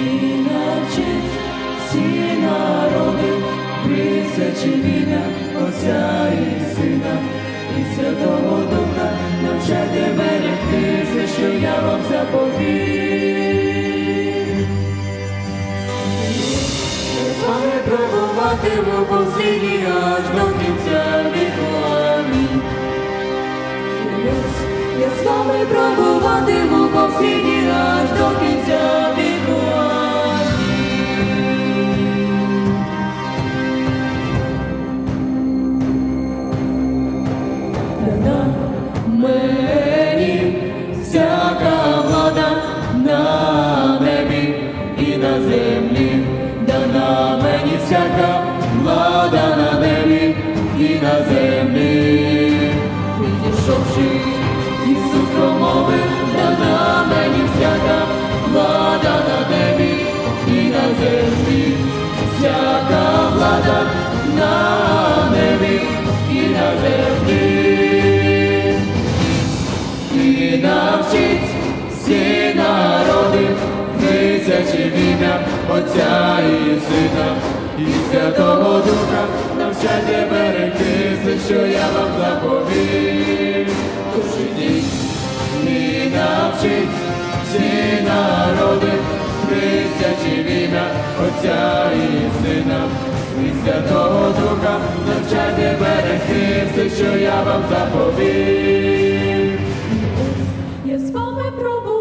і навчить всі народи, присячення Отця і Сина, і Святого Духа навчайте мене, все, що я вам заповів. Ми з вами пробуватиму повсіні аж до кінця віку. Амінь. Я з вами пробуватиму всяка влада на небі і на землі, дана мені всяка влада на небі і на землі. Підійшовши, Ісус промовив, дана мені всяка влада на небі і на землі, всяка влада на небі і на землі. Отця і Сина, і Святого Духа, навчайте берегти все, що я вам заповів. Тож ідіть і навчить всі народи, тисячі в ім'я Отця і Сина, і Святого Духа, навчайте берегти все, що я вам заповів. Я з вами пробуватиму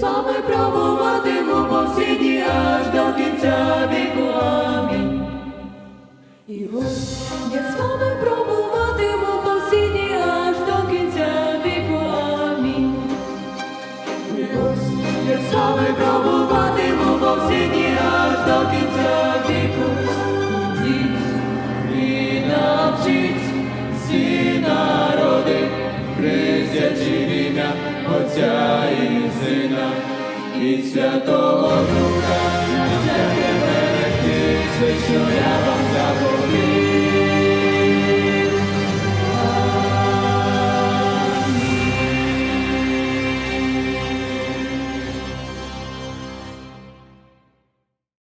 я правуватиму повсідні аж до кінця віку. Амінь. І ось я з вами пробуватиму повсідні аж до кінця віку. Амінь. І ось я з пробуватиму і Святого Духа, навчайте берегти все, що я вам заповів.